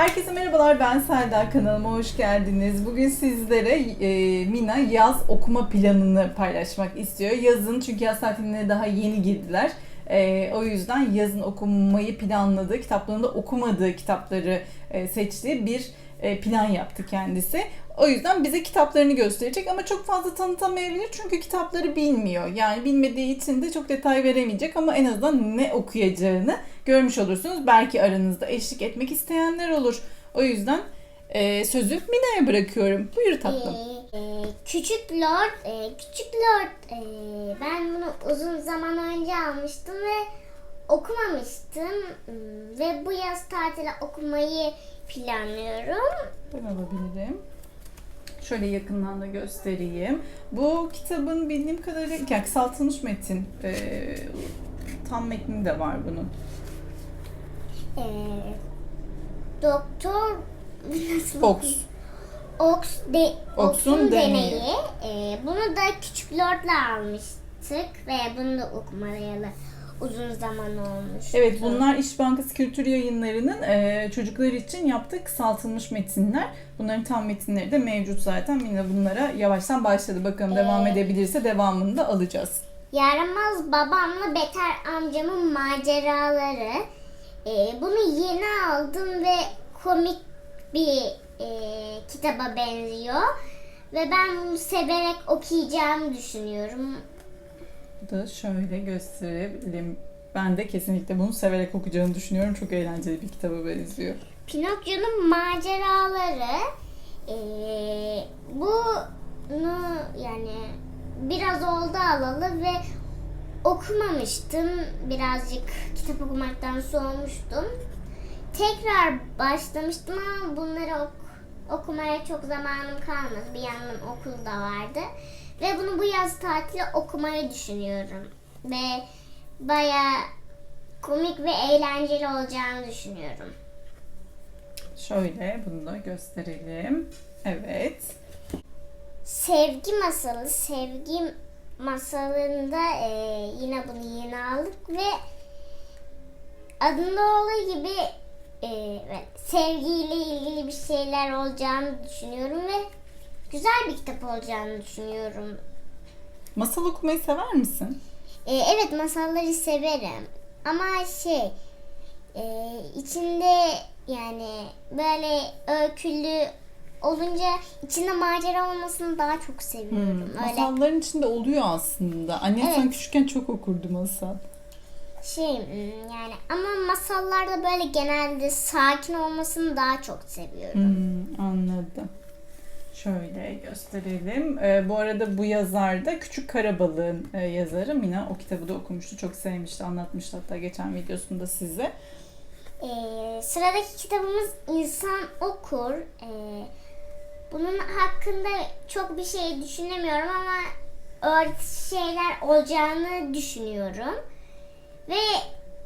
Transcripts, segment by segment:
Herkese merhabalar ben Selda kanalıma hoş geldiniz. Bugün sizlere e, Mina yaz okuma planını paylaşmak istiyor. Yazın çünkü yaz tatiline daha yeni girdiler. E, o yüzden yazın okumayı planladığı, kitaplarında okumadığı kitapları e, seçtiği bir e, plan yaptı kendisi. O yüzden bize kitaplarını gösterecek ama çok fazla tanıtamayabilir çünkü kitapları bilmiyor. Yani bilmediği için de çok detay veremeyecek ama en azından ne okuyacağını görmüş olursunuz. Belki aranızda eşlik etmek isteyenler olur. O yüzden e, sözü Mina'ya bırakıyorum. Buyur tatlım. Ee, e, küçük Lord, e, Küçük Lord, e, ben bunu uzun zaman önce almıştım ve okumamıştım Hmm, ve bu yaz tatile okumayı planlıyorum. Ben alabilirim. Şöyle yakından da göstereyim. Bu kitabın bildiğim kadarıyla yani kısaltılmış metin. e, tam metni de var bunun. E, Doktor nasıl Fox. Ox de, Ox'un Ox'un deneyi. deneyi. E, bunu da Küçük Lord'la almıştık ve bunu da okumayalı uzun zaman olmuş. Evet bunlar İş Bankası Kültür Yayınları'nın e, çocuklar için yaptığı kısaltılmış metinler. Bunların tam metinleri de mevcut zaten. Mina bunlara yavaştan başladı. Bakalım devam Ee, edebilirse devamını da alacağız. Yaramaz babamla Beter amcamın maceraları. Ee, bunu yeni aldım ve komik bir e, kitaba benziyor. Ve ben bunu severek okuyacağımı düşünüyorum. Da şöyle gösterebilirim. Ben de kesinlikle bunu severek okuyacağını düşünüyorum. Çok eğlenceli bir kitaba benziyor. Pinokyo'nun maceraları. Ee, bunu yani biraz oldu alalı ve okumamıştım. Birazcık kitap okumaktan soğumuştum. Tekrar başlamıştım ama bunları ok- okumaya çok zamanım kalmadı. Bir yandan okul da vardı. Ve bunu bu yaz tatili okumayı düşünüyorum. Ve baya komik ve eğlenceli olacağını düşünüyorum. Şöyle bunu da gösterelim. Evet. Sevgi masalı. Sevgi masalında e, yine bunu yeni aldık ve adında olduğu gibi e, evet, sevgiyle ilgili bir şeyler olacağını düşünüyorum ve güzel bir kitap olacağını düşünüyorum. Masal okumayı sever misin? E, evet masalları severim ama şey e, içinde yani böyle öykülü olunca içinde macera olmasını daha çok seviyorum. Öyle Masalların içinde oluyor aslında. Annen Evet. sen küçükken çok okurdu masal. şey hmm, yani ama masallarda böyle genelde sakin olmasını daha çok seviyorum. Hmm, anladım. Şöyle gösterelim. Ee, bu arada bu yazar da Küçük Karabalığın e, yazarı Mina. O kitabı da okumuştu. Çok sevmişti. Anlatmıştı hatta geçen videosunda size. Ee, sıradaki kitabımız İnsan Okur. Ee, bunun hakkında çok bir şey düşünemiyorum ama öğretici şeyler olacağını düşünüyorum. Ve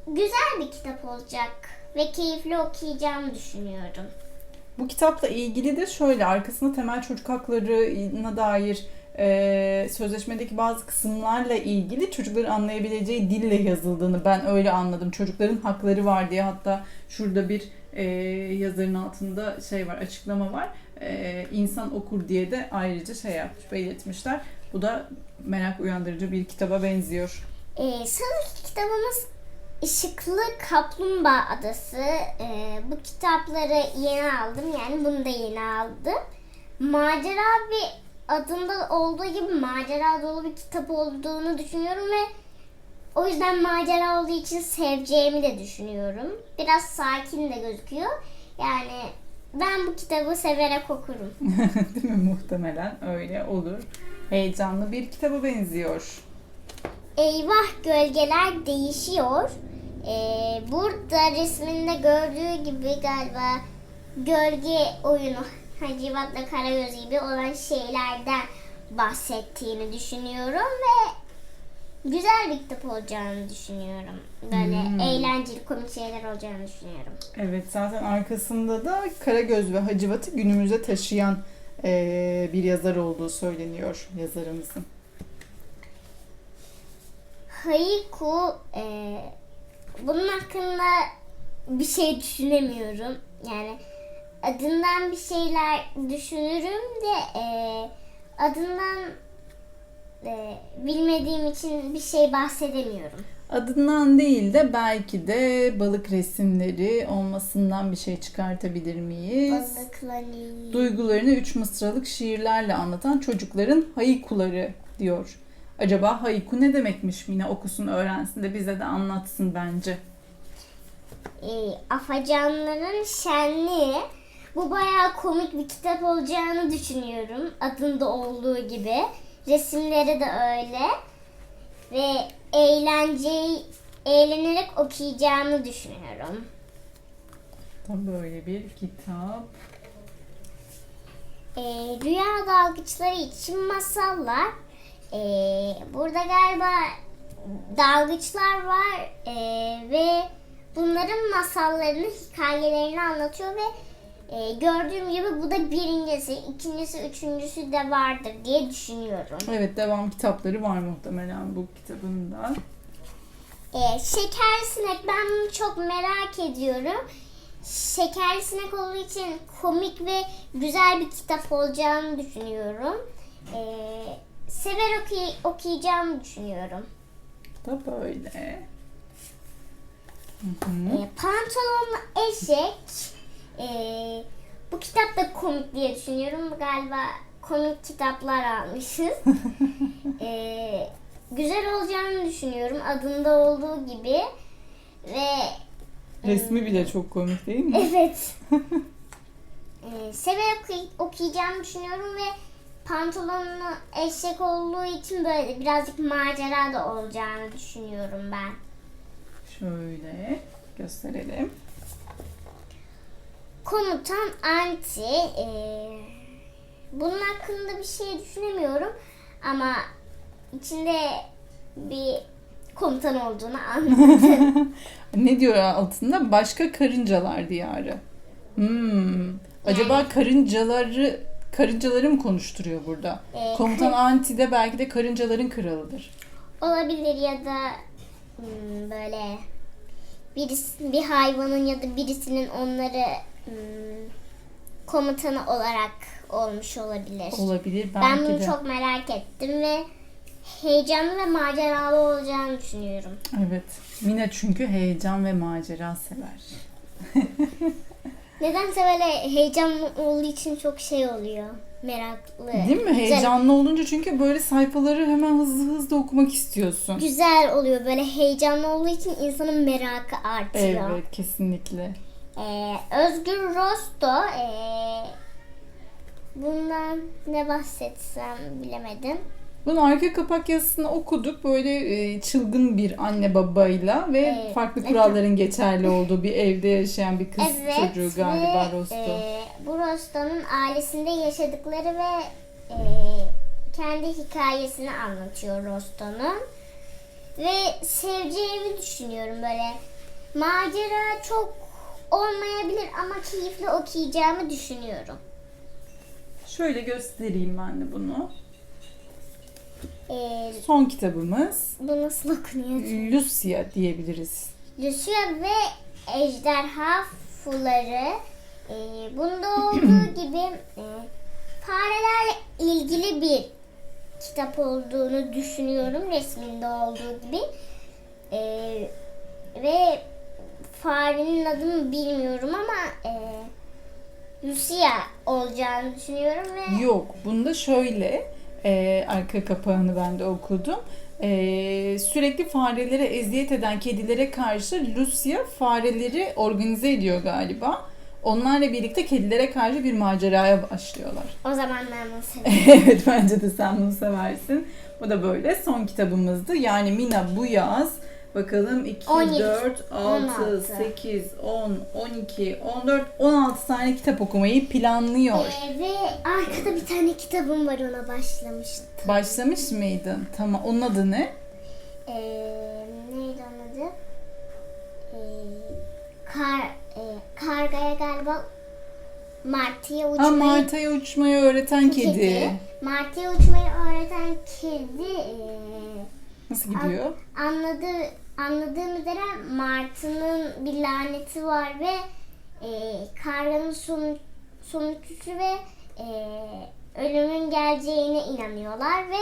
güzel bir kitap olacak ve keyifli okuyacağımı düşünüyorum. Bu kitapla ilgili de şöyle arkasında temel çocuk haklarına dair e, sözleşmedeki bazı kısımlarla ilgili çocukların anlayabileceği dille yazıldığını ben öyle anladım. Çocukların hakları var diye hatta şurada bir e, yazarın altında şey var açıklama var. E, insan okur diye de ayrıca şey yapmış belirtmişler. Bu da merak uyandırıcı bir kitaba benziyor. Ee, sıradaki kitabımız Işıklı Kaplumbağa Adası. Ee, bu kitapları yeni aldım. Yani bunu da yeni aldım. Macera bir adında olduğu gibi macera dolu bir kitap olduğunu düşünüyorum ve o yüzden macera olduğu için seveceğimi de düşünüyorum. Biraz sakin de gözüküyor. Yani ben bu kitabı severek okurum. Değil mi? Muhtemelen öyle olur. Heyecanlı bir kitaba benziyor. Eyvah gölgeler değişiyor. Ee, burada resminde gördüğü gibi galiba gölge oyunu Hacivat'la Karagöz gibi olan şeylerden bahsettiğini düşünüyorum ve güzel bir kitap olacağını düşünüyorum. Böyle Hmm. eğlenceli komik şeyler olacağını düşünüyorum. Evet zaten arkasında da Karagöz ve Hacivat'ı günümüze taşıyan eee, bir yazar olduğu söyleniyor yazarımızın. Haiku e, bunun hakkında bir şey düşünemiyorum. Yani adından bir şeyler düşünürüm de e, adından e, bilmediğim için bir şey bahsedemiyorum. Adından değil de belki de balık resimleri olmasından bir şey çıkartabilir miyiz? Balıkları. Duygularını üç mısralık şiirlerle anlatan çocukların haikuları diyor. Acaba haiku ne demekmiş Mine okusun öğrensin de bize de anlatsın bence. e, Afacanların Şenliği. Bu bayağı komik bir kitap olacağını düşünüyorum. Adında olduğu gibi. Resimleri de öyle. Ve eğlenceyi eğlenerek okuyacağımı düşünüyorum. Tam böyle bir kitap. E, rüya dalgıçları için masallar. E, burada galiba dalgıçlar var e, ve bunların masallarını, hikayelerini anlatıyor ve e, gördüğüm gibi bu da birincisi, ikincisi, üçüncüsü de vardır diye düşünüyorum. Evet devam kitapları var muhtemelen bu kitabında. E, Şeker Sinek ben bunu çok merak ediyorum. Şeker Sinek olduğu için komik ve güzel bir kitap olacağını düşünüyorum. E, sever okuy- okuyacağımı düşünüyorum. Da böyle. Hı hı. E, Pantolonlu Eşek e, bu kitap da komik diye düşünüyorum. Galiba komik kitaplar almışız. e, güzel olacağını düşünüyorum adında olduğu gibi. Ve Resmi bile çok komik değil mi? Evet. ee, severek oku- okuyacağımı düşünüyorum ve pantolonlu eşek olduğu için böyle birazcık macera da olacağını düşünüyorum ben. Şöyle gösterelim. Komutan Anti. ee, bunun hakkında bir şey düşünemiyorum ama içinde bir komutan olduğunu anladım. Ne diyor altında? Başka karıncalar diyarı. Hmm. Acaba karıncaları karıncaları mı konuşturuyor burada? Ee, Komutan Anti de belki de karıncaların kralıdır. Olabilir ya da hmm, böyle birisi, bir hayvanın ya da birisinin onları hmm, komutanı olarak olmuş olabilir. Olabilir belki ben bunu de. çok merak ettim ve heyecanlı ve maceralı olacağını düşünüyorum. Evet. Mina çünkü heyecan ve macera sever. Nedense böyle heyecanlı olduğu için çok şey oluyor. Meraklı. Değil mi? Güzel- Heyecanlı olunca çünkü böyle sayfaları hemen hızlı hızlı okumak istiyorsun. Güzel oluyor. Böyle heyecanlı olduğu için insanın merakı artıyor. Evet, kesinlikle. Ee, Özgür Rosto ee, bundan ne bahsetsem bilemedim. Bunun arka kapak yazısını okuduk. Böyle e, çılgın bir anne babayla ve Evet. farklı kuralların geçerli olduğu bir evde yaşayan bir kız evet çocuğu galiba ve, Rosto. ee, bu Rosto'nun ailesinde yaşadıkları ve ee, kendi hikayesini anlatıyor Rosto'nun. Ve seveceğimi düşünüyorum böyle. Macera çok olmayabilir ama keyifli okuyacağımı düşünüyorum. Şöyle göstereyim ben de bunu. Ee, Son kitabımız bu nasıl okunuyor? Lucia diyebiliriz. Lucia ve Ejderha Fuları. Ee, bunda olduğu gibi e, farelerle ilgili bir kitap olduğunu düşünüyorum resminde olduğu gibi. Ee, ve farenin adını bilmiyorum ama e, Lucia olacağını düşünüyorum ve Yok, bunda şöyle e, arka kapağını ben de okudum. E, sürekli farelere eziyet eden kedilere karşı Lucia fareleri organize ediyor galiba. Onlarla birlikte kedilere karşı bir maceraya başlıyorlar. o zaman ben bunu seviyorum. evet bence de sen bunu seversin. Bu da böyle son kitabımızdı. Yani Mina bu yaz bakalım 2, 17, 4, 6, 16. 8, 10, 12, 14, 16 tane kitap okumayı planlıyor. Ee, ve arkada bir tane kitabım var ona başlamıştım. Başlamış mıydın? Tamam. Onun adı ne? Ee, neydi onun adı? Ee, kar, e, kargaya galiba martıya Ha, uçmayı Marta'ya uçmayı öğreten kedi. Martıya uçmayı öğreten kedi. ee, Nasıl gidiyor? anladı, anladığım üzere martının bir laneti var ve ee, karganın son, sonuçsuz ve e, ölümün geleceğine inanıyorlar ve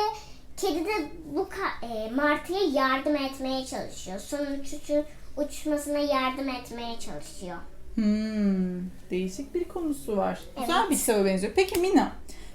kedi de bu e, martıya yardım etmeye çalışıyor. Sonuçsuz uçmasına yardım etmeye çalışıyor. Hmm, değişik bir konusu var. Güzel Evet. bir kitaba benziyor. Peki Mina,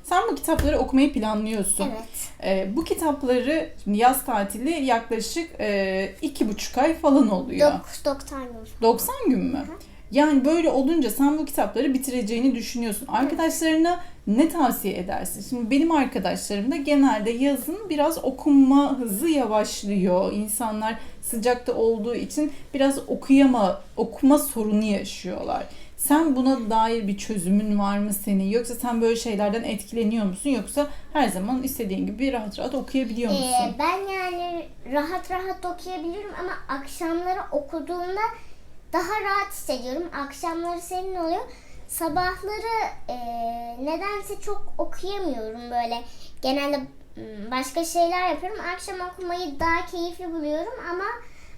sen bu kitapları okumayı planlıyorsun. Evet. Ee, bu kitapları yaz tatili yaklaşık e, iki buçuk ay falan oluyor. 90 gün. 90 gün mü? Yani böyle olunca sen bu kitapları bitireceğini düşünüyorsun. Arkadaşlarına ne tavsiye edersin? Şimdi benim arkadaşlarım da genelde yazın biraz okuma hızı yavaşlıyor. İnsanlar sıcakta olduğu için biraz okuyama, okuma sorunu yaşıyorlar. Sen buna dair bir çözümün var mı senin? Yoksa sen böyle şeylerden etkileniyor musun? Yoksa her zaman istediğin gibi rahat rahat okuyabiliyor musun? Ee, ben yani rahat rahat okuyabilirim ama akşamları okuduğumda daha rahat hissediyorum. Akşamları senin oluyor. Sabahları e, nedense çok okuyamıyorum böyle. Genelde mm, başka şeyler yapıyorum. Akşam okumayı daha keyifli buluyorum ama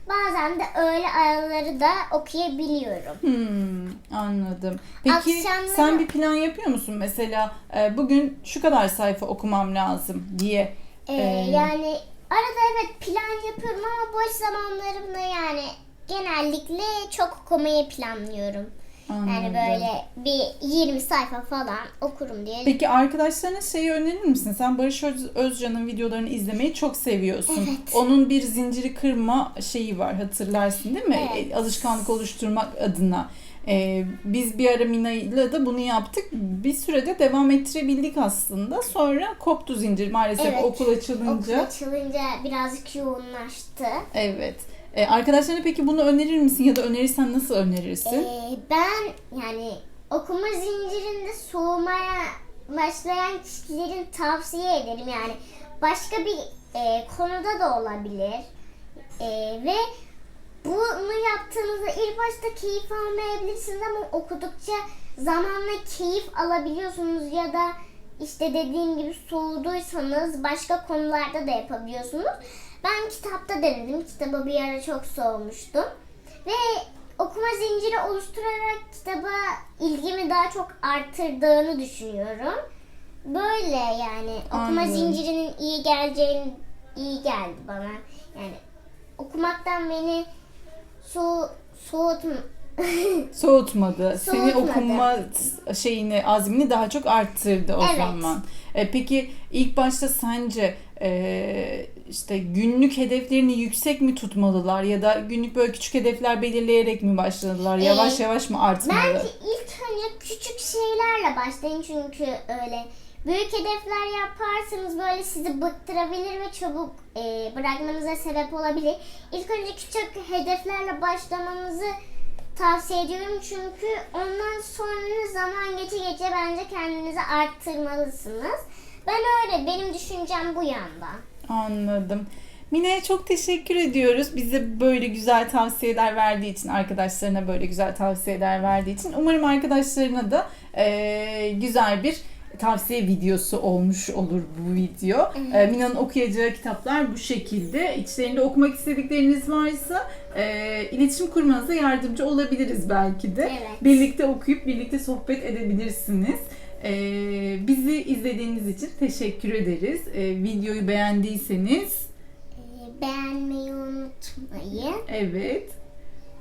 bazen de öğle araları da okuyabiliyorum. Hmm, anladım. Peki Akşamları- sen bir plan yapıyor musun? Mesela e, bugün şu kadar sayfa okumam lazım diye. Ee, Ee, yani arada evet plan yapıyorum ama boş zamanlarımda yani genellikle çok okumayı planlıyorum. Yani böyle bir 20 sayfa falan okurum diye. Peki arkadaşlarına şeyi önerir misin? Sen Barış Öz- Özcan'ın videolarını izlemeyi çok seviyorsun. Evet. Onun bir zinciri kırma şeyi var hatırlarsın değil mi? Evet. E, Alışkanlık oluşturmak adına. Ee, biz bir ara Mina'yla da bunu yaptık. Bir sürede devam ettirebildik aslında. Sonra koptu zincir maalesef Evet. okul açılınca. Okul açılınca birazcık yoğunlaştı. Evet. Ee, arkadaşlarına peki bunu önerir misin ya da önerirsen nasıl önerirsin? Ee, ben yani okuma zincirinde soğumaya başlayan kişilerin tavsiye ederim yani başka bir e, konuda da olabilir E, ve bunu yaptığınızda ilk başta keyif almayabilirsiniz ama okudukça zamanla keyif alabiliyorsunuz ya da işte dediğim gibi soğuduysanız başka konularda da yapabiliyorsunuz. Ben kitapta denedim. Kitaba bir ara çok soğumuştum. Ve okuma zinciri oluşturarak kitaba ilgimi daha çok arttırdığını düşünüyorum. Böyle yani okuma Anladım. zincirinin iyi geleceğini iyi geldi bana. Yani okumaktan beni so soğutma Soğutmadı. Seni Soğutmadı. okuma şeyini, azmini daha çok arttırdı o Evet. zaman. E, peki ilk başta sence e, işte günlük hedeflerini yüksek mi tutmalılar ya da günlük böyle küçük hedefler belirleyerek mi başladılar? Yavaş Ee, yavaş mı artmalı? Bence ilk önce küçük şeylerle başlayın çünkü öyle büyük hedefler yaparsanız böyle sizi bıktırabilir ve çabuk e, bırakmanıza sebep olabilir. İlk önce küçük hedeflerle başlamanızı tavsiye ediyorum çünkü ondan sonra zaman geçe geçe bence kendinizi arttırmalısınız. Ben öyle benim düşüncem bu yanda. Anladım. Mine'ye çok teşekkür ediyoruz. Bize böyle güzel tavsiyeler verdiği için, arkadaşlarına böyle güzel tavsiyeler verdiği için. Umarım arkadaşlarına da eee, güzel bir tavsiye videosu olmuş olur bu video. Eee, Mina'nın okuyacağı kitaplar bu şekilde. İçlerinde okumak istedikleriniz varsa eee, iletişim kurmanıza yardımcı olabiliriz belki de. Evet. Birlikte okuyup birlikte sohbet edebilirsiniz. Ee, bizi izlediğiniz için teşekkür ederiz. Ee, videoyu beğendiyseniz E, beğenmeyi unutmayın. evet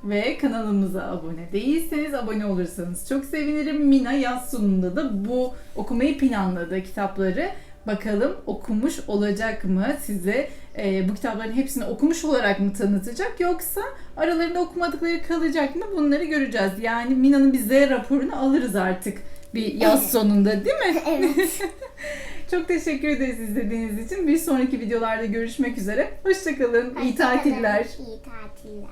ve kanalımıza abone değilseniz abone olursanız çok sevinirim. Mina yaz sonunda da bu okumayı planladığı kitapları bakalım okumuş olacak mı size e, bu kitapların hepsini okumuş olarak mı tanıtacak yoksa aralarında okumadıkları kalacak mı bunları göreceğiz. Yani Mina'nın bir Z raporunu alırız artık bir yaz Evet. sonunda değil mi? Evet. Çok teşekkür ederiz izlediğiniz için. Bir sonraki videolarda görüşmek üzere. Hoşçakalın. İyi Hoşçakalın. tatiller. İyi tatiller.